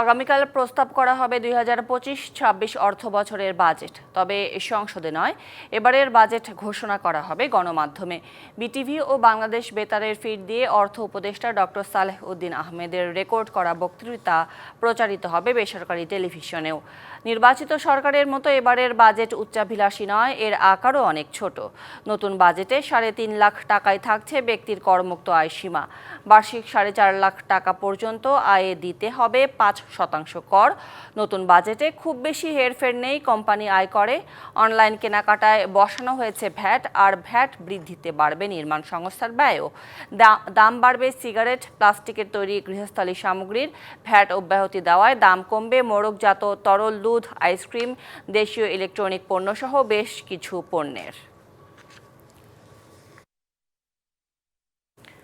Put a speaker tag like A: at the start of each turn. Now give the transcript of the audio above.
A: আগামীকাল প্রস্তাব করা হবে দুই হাজার পঁচিশ, ছাব্বিশ অর্থ বছরের বাজেট। তবে সংসদে নয়, এবারের বাজেট ঘোষণা করা হবে গণমাধ্যমে। বিটিভি ও বাংলাদেশ বেতারের ফিড দিয়ে অর্থ উপদেষ্টা ডক্টর সালেহ উদ্দিন আহমেদের রেকর্ড করা বক্তৃতা প্রচারিত হবে বেসরকারি টেলিভিশনেও। নির্বাচিত সরকারের মতো এবারের বাজেট উচ্চাভিলাষী নয়, এর আকারও অনেক ছোট। নতুন বাজেটে সাড়ে তিন লাখ টাকায় থাকছে ব্যক্তির করমুক্ত আয় সীমা। বার্ষিক সাড়ে চার লাখ টাকা পর্যন্ত আয়ে দিতে হবে পাঁচ শতাংশ কর। নতুন বাজেটে খুব বেশি হেরফের নেই, কোম্পানি আয় করে। অনলাইন কেনাকাটায় বসানো হয়েছে ভ্যাট, আর ভ্যাট বৃদ্ধিতে বাড়বে নির্মাণ সংস্থার ব্যয়ও। দাম বাড়বে সিগারেট, প্লাস্টিকের তৈরি গৃহস্থালী সামগ্রীর ভ্যাট অব্যাহতি দেওয়ায় দাম কমবে। মোড়কজাত তরল দুধ, আইসক্রিম, দেশীয় ইলেকট্রনিক পণ্যসহ বেশ কিছু পণ্যের।